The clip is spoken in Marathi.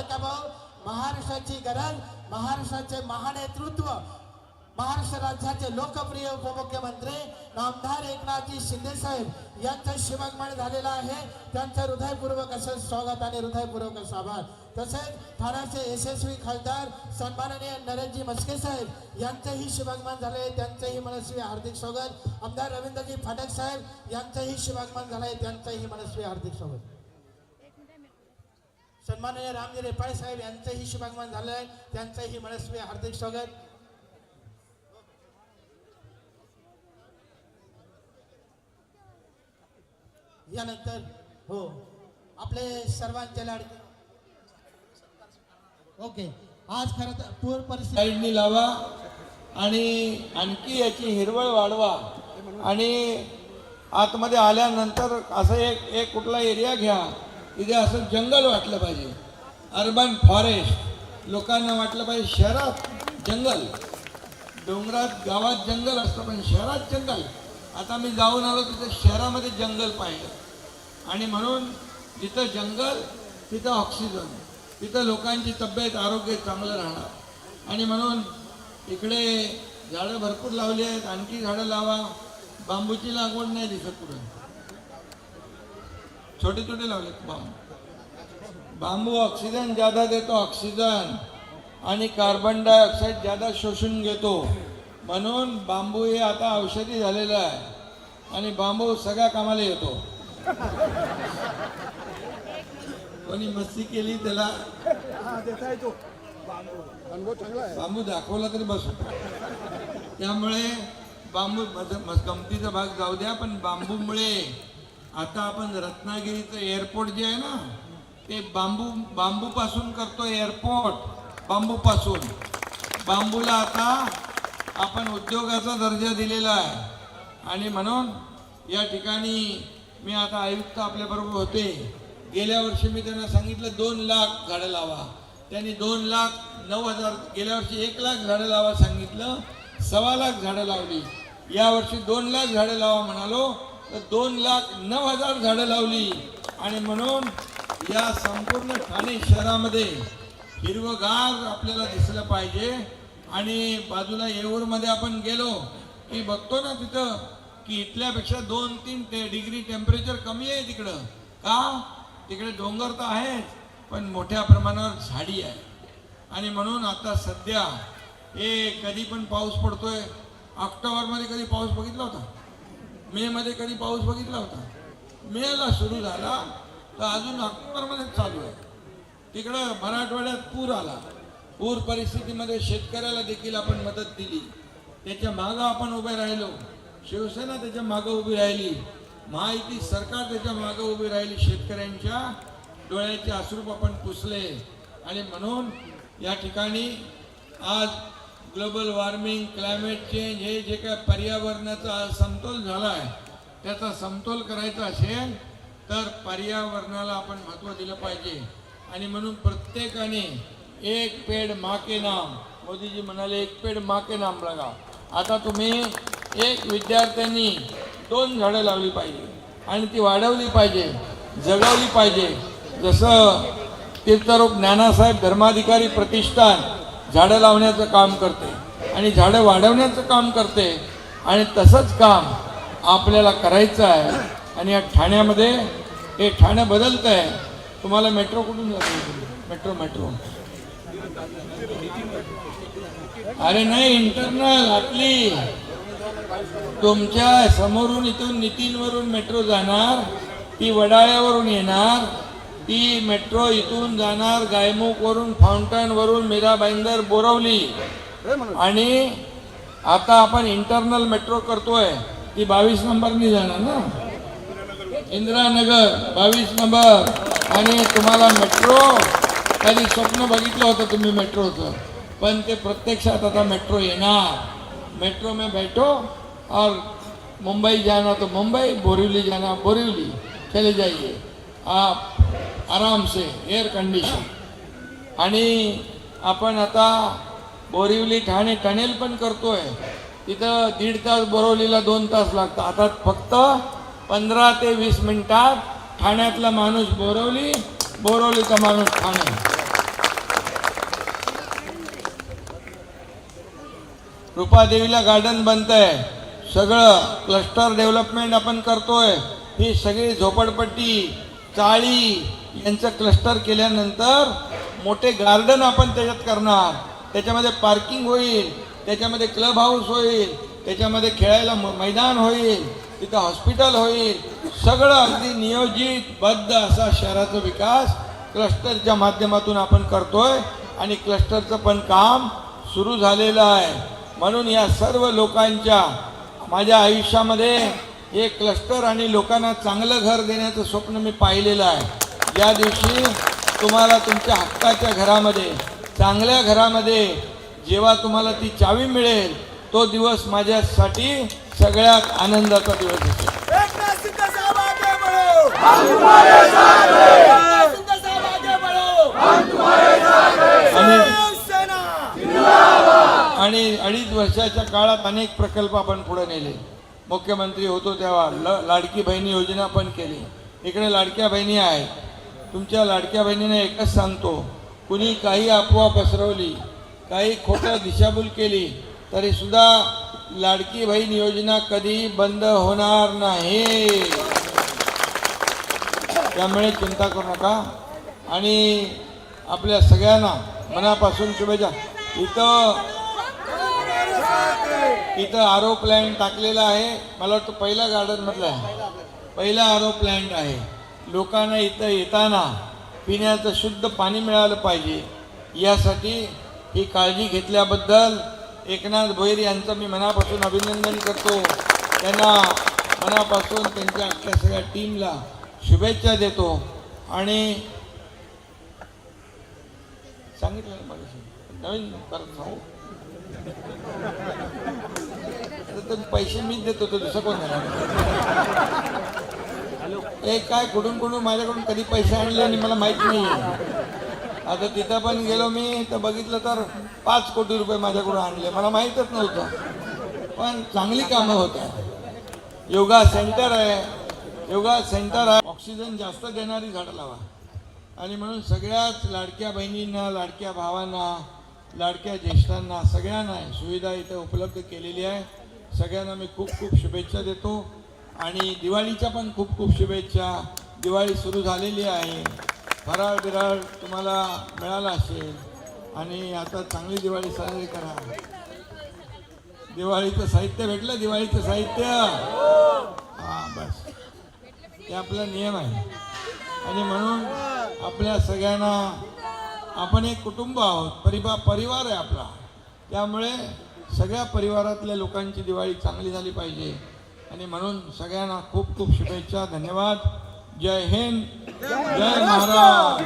लाडका महाराष्ट्राची गरज महाराष्ट्राचे महानेतृत्व महाराष्ट्र राज्याचे लोकप्रिय उपमुख्यमंत्री नामदार एकनाथजी शिंदे साहेब यांचं शिवागमन झालेलं आहे. त्यांचं हृदयपूर्वक असं स्वागत आणि हृदयपूर्वक असं आभार. तसेच ठाण्याचे यशस्वी खासदार सन्माननीय नरेंद्रजी मस्के साहेब यांचंही शिवागमन झाले त्यांचंही मनस्वी हार्दिक स्वागत. आमदार रवींद्रजी फाटक साहेब यांचंही शिवागमन झालंय. त्यांचंही मनस्वी हार्दिक स्वागत. सन्माननीय रामजी रेपाळे साहेब यांचंही शुभागमन आहे त्यांचंही मनस्वी हार्दिक स्वागत. यानंतर हो आपले सर्वांचे लाडके. ओके आज खरं तर पूर परिस्थिती लावा आणि आणखी याची हिरवळ वाढवा. आणि आतमध्ये आल्यानंतर असं एक एक कुठला एरिया घ्या. तिथे असं जंगल वाटलं पाहिजे. अर्बन फॉरेस्ट लोकांना वाटलं पाहिजे शहरात जंगल. डोंगरात गावात जंगल असतं पण शहरात जंगल. आता मी जाऊन आलो तिथं शहरामध्ये जंगल पाहिलं. आणि म्हणून जिथं जंगल तिथं ऑक्सिजन तिथं लोकांची तब्येत आरोग्य चांगलं राहणार. आणि म्हणून इकडे झाडं भरपूर लावली आहेत. आणखी झाडं लावा. बांबूची लागवड नाही दिसत पुढे छोटे छोटे लावलेत बांबू. बांबू ऑक्सिजन ज्यादा देतो ऑक्सिजन आणि कार्बन डायऑक्साईड ज्यादा शोषून घेतो. म्हणून बांबू हे आता औषधी झालेलं आहे. आणि बांबू सगळ्या कामाला येतो. कोणी मस्ती केली त्याला? बांबू दाखवला तरी बसू. त्यामुळे बांबू गमतीचा भाग जाऊ द्या पण बांबूमुळे आता आपण रत्नागिरीचं एअरपोर्ट जे आहे ना ते बांबू बांबूपासून करतो एअरपोर्ट बांबूपासून. बांबूला आता आपण उद्योगाचा दर्जा दिलेला आहे. आणि म्हणून या ठिकाणी मी आता आयुक्त आपल्याबरोबर होते. गेल्या वर्षी मी त्यांना सांगितलं दोन लाख झाडं लावा. त्यांनी दोन लाख नऊ हजार गेल्या वर्षी एक लाख झाडं लावा सांगितलं. सव्वा लाख झाडं लावली. यावर्षी दोन लाख झाडं लावा म्हणालो. तर दोन लाख नऊ हजार झाडं लावली. आणि म्हणून या संपूर्ण ठाणे शहरामध्ये हिरवगार आपल्याला दिसलं पाहिजे. आणि बाजूला येऊरमध्ये आपण गेलो की बघतो ना तिथं की इथल्यापेक्षा दोन तीन ते डिग्री टेम्परेचर कमी आहे तिकडं. का? तिकडे डोंगर तर आहेच पण मोठ्या प्रमाणावर झाडी आहे. आणि म्हणून आता सध्या हे कधी पण पाऊस पडतोय. ऑक्टोबरमध्ये कधी पाऊस बघितला होता? मे मध्ये कधी पाऊस बघितला होता? मेला सुरू झाला तर अजून ऑक्टोबरमध्येच चालू आहे. तिकडं मराठवाड्यात पूर आला. पूर परिस्थितीमध्ये शेतकऱ्याला देखील आपण मदत दिली. त्याच्या मागं आपण उभे राहिलो. शिवसेना त्याच्या मागं उभी राहिली. महायुती सरकार त्याच्या मागं उभी राहिली. शेतकऱ्यांच्या डोळ्याचे अश्रूप आपण पुसले. आणि म्हणून या ठिकाणी आज ग्लोबल वॉर्मिंग क्लायमेट चेंज हे जे काय पर्यावरणाचा समतोल झाला आहे त्याचा समतोल करायचा असेल तर पर्यावरणाला आपण महत्त्व दिलं पाहिजे. आणि म्हणून प्रत्येकाने एक पेड माके नाम मोदीजी म्हणाले एक पेड माके नाम लगा आता तुम्ही एक विद्यार्थ्यांनी दोन झाडं लावली पाहिजे आणि ती वाढवली पाहिजे जगवली पाहिजे. जसं तीर्थरूप ज्ञानासाहेब धर्माधिकारी प्रतिष्ठान झाडं लावण्याचं काम करते आणि झाडं वाढवण्याचं काम करते आणि तसंच काम आपल्याला करायचं आहे. आणि या ठाण्यामध्ये हे ठाणं बदलतं आहे तुम्हाला मेट्रो कुठून जातो मेट्रो मेट्रो अरे नाही इंटरनल आपली. तुमच्या समोरून इथून नितीनवरून मेट्रो जाणार ती वडाळ्यावरून येणार. ती मेट्रो इथून जाणार गायमुखवरून फाउंटनवरून मीरा भाईंदर बोरवली. आणि आता आपण इंटरनल मेट्रो करतोय. ती बावीस नंबरनी जाणार ना? इंदिरानगर बावीस नंबर. आणि तुम्हाला मेट्रो कधी स्वप्न बघितलं होतं तुम्ही मेट्रोचं पण ते प्रत्यक्षात आता मेट्रो येणार. मेट्रो में बैठो और मुंबई जाना तो मुंबई बोरीवली जाना बोरीवली. चले जाइए. आप आराम से एअर कंडिशन आणि आपण आता बोरिवली ठाणे टनेल पण करतोय. तिथं दीड तास बोरवलीला दोन तास लागतात. आता फक्त पंधरा ते वीस मिनिटात ठाण्यातला माणूस बोरवली बोरवलीचा माणूस ठाणे. रुपादेवीला गार्डन बनत आहे सगळं क्लस्टर डेव्हलपमेंट आपण करतोय. ही सगळी झोपडपट्टी चाळी यांचं क्लस्टर केल्यानंतर मोठे गार्डन आपण त्याच्यात करणार. त्याच्यामध्ये पार्किंग होईल त्याच्यामध्ये क्लब हाऊस होईल त्याच्यामध्ये खेळायला म- मैदान होईल तिथं हॉस्पिटल होईल. सगळं अगदी नियोजित बद्ध असा शहराचा विकास क्लस्टरच्या माध्यमातून आपण करतोय आणि क्लस्टरचं पण काम सुरू झालेलं आहे. म्हणून या सर्व लोकांच्या माझ्या आयुष्यामध्ये हे क्लस्टर आणि लोकांना चांगलं घर देण्याचं स्वप्न मी पाहिलेलं आहे. ज्या दिवशी तुम्हाला तुमच्या हक्काच्या घरामध्ये चांगल्या घरामध्ये जेव्हा तुम्हाला ती चावी मिळेल तो दिवस माझ्यासाठी सगळ्यात आनंदाचा दिवस असेल आणि अडीच वर्षाच्या काळात अनेक प्रकल्प आपण पुढे नेले. मुख्यमंत्री होतो तेव्हा ल लाडकी बहिणी योजना पण केली. इकडे लाडक्या बहिणी आहेत. तुमच्या लाडक्या बहिणीने एकच सांगतो कुणी काही अफवा पसरवली काही खोटं दिशाभूल केली तरीसुद्धा लाडकी बहीण योजना कधी बंद होणार नाही. त्यामुळे चिंता करू नका. आणि आपल्या सगळ्यांना मनापासून शुभेच्छा. इथं इथं आरो प्लॅन्ट टाकलेला आहे. मला वाटतं पहिला गार्डनमधला आहे. पहिला आरो प्लॅन्ट आहे. लोकांना इथं येताना पिण्याचं शुद्ध पाणी मिळालं पाहिजे. यासाठी ही काळजी घेतल्याबद्दल एकनाथ भोईर यांचं मी मनापासून अभिनंदन करतो. त्यांना मनापासून त्यांच्या अख्ख्या सगळ्या टीमला शुभेच्छा देतो. आणि सांगितलं ना मला नवीन परत सांगू पैसे मीच देतो तो दुसरं कोण देणार? ए काय कुठून कुठून माझ्याकडून कधी पैसे आणले आणि मला माहीत नाही. आता तिथं पण गेलो मी तर बघितलं तर पाच कोटी रुपये माझ्याकडून आणले. मला माहीतच नव्हतं. पण चांगली कामं होत आहे योगा सेंटर आहे. योगा सेंटर आहे. ऑक्सिजन जास्त देणारी झाडं लावा. आणि म्हणून सगळ्याच लाडक्या बहिणींना लाडक्या भावांना लाडक्या ज्येष्ठांना सगळ्यांना सुविधा इथे उपलब्ध केलेली आहे. सगळ्यांना मी खूप खूप शुभेच्छा देतो. आणि दिवाळीच्या पण खूप खूप शुभेच्छा. दिवाळी सुरू झालेली आहे. फराळ बिराळ तुम्हाला मिळाला असेल. आणि आता चांगली दिवाळी साजरी करा. दिवाळीचं साहित्य भेटलं? दिवाळीचं साहित्य? हां बस. ते आपला नियम आहे. आणि म्हणून आपल्या सगळ्यांना आपण एक कुटुंब आहोत. परिवा परिवार आहे आपला. त्यामुळे सगळ्या परिवारातल्या लोकांची दिवाळी चांगली झाली पाहिजे. आणि म्हणून सगळ्यांना खूप खूप शुभेच्छा धन्यवाद. जय हिंद जय महाराज.